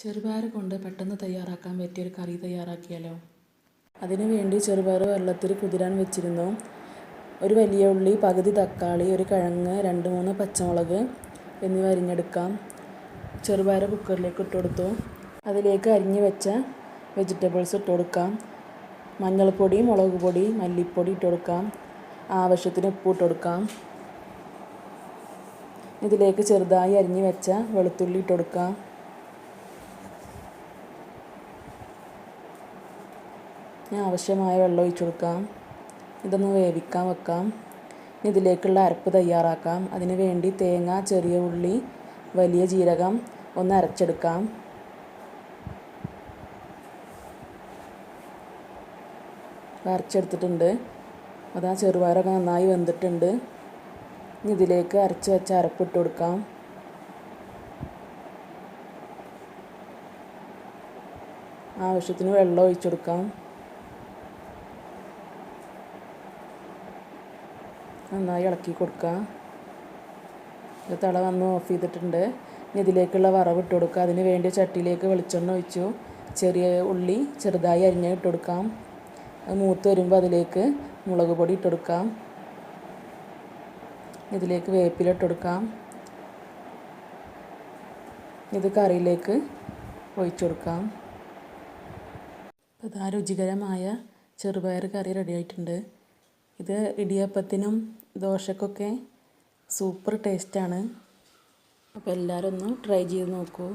ചെറുപയർ കൊണ്ട് പെട്ടെന്ന് തയ്യാറാക്കാൻ പറ്റിയ ഒരു കറി തയ്യാറാക്കിയാലോ? അതിനുവേണ്ടി ചെറുപയർ വെള്ളത്തിൽ കുതിരാൻ വെച്ചിരുന്നു. ഒരു വലിയ ഉള്ളി പകുതി തക്കാളി ഒരു കിഴങ്ങ് രണ്ട് മൂന്ന് പച്ചമുളക് എന്നിവ അരിഞ്ഞെടുക്കാം. ചെറുപയർ കുക്കറിലേക്ക് ഇട്ട് കൊടുത്തു. അതിലേക്ക് അരിഞ്ഞ് വെച്ച വെജിറ്റബിൾസ് ഇട്ട് കൊടുക്കാം. മഞ്ഞൾപ്പൊടി മുളക് പൊടി മല്ലിപ്പൊടി ഇട്ട് കൊടുക്കാം. ആവശ്യത്തിന് ഉപ്പ് ഇട്ട് കൊടുക്കാം. ഇതിലേക്ക് ചെറുതായി അരിഞ്ഞ് വെച്ച വെളുത്തുള്ളി ഇട്ട് കൊടുക്കാം. ഇനി ആവശ്യമായ വെള്ളം ഒഴിച്ചു കൊടുക്കാം. ഇതൊന്ന് വേവിക്കാൻ വെക്കാം. ഇനി ഇതിലേക്കുള്ള അരപ്പ് തയ്യാറാക്കാം. അതിന് വേണ്ടി തേങ്ങ ചെറിയ ഉള്ളി വലിയ ജീരകം ഒന്ന് അരച്ചെടുക്കാം. അരച്ചെടുത്തിട്ടുണ്ട്. അതാ ചെറുപയറൊക്കെ നന്നായി വെന്തിട്ടുണ്ട്. ഇനി ഇതിലേക്ക് അരച്ച് വെച്ച അരപ്പ് ഇട്ട് കൊടുക്കാം. ആവശ്യത്തിന് വെള്ളം ഒഴിച്ചു നന്നായി ഇളക്കി കൊടുക്കുക. ഇത് തള വന്ന് ഓഫ് ചെയ്തിട്ടുണ്ട്. ഇനി ഇതിലേക്കുള്ള വറവ് ഇട്ട് കൊടുക്കുക. അതിന് വേണ്ടി ചട്ടിയിലേക്ക് വെളിച്ചെണ്ണ ഒഴിച്ചു. ചെറിയ ഉള്ളി ചെറുതായി അരിഞ്ഞ ഇട്ട് കൊടുക്കാം. അത് മൂത്ത് വരുമ്പോൾ അതിലേക്ക് മുളക് പൊടി ഇട്ട് കൊടുക്കാം. ഇതിലേക്ക് വേപ്പില ഇട്ട് കൊടുക്കാം. ഇത് കറിയിലേക്ക് ഒഴിച്ചു കൊടുക്കാം. അപ്പോൾ ഇതാ രുചികരമായ ചെറുപയർ കറി റെഡി ആയിട്ടുണ്ട്. ഇത് ഇടിയപ്പത്തിനും ദോശക്കൊക്കെ സൂപ്പർ ടേസ്റ്റാണ് അപ്പോൾ എല്ലാവരും ഒന്ന് ട്രൈ ചെയ്ത് നോക്കൂ.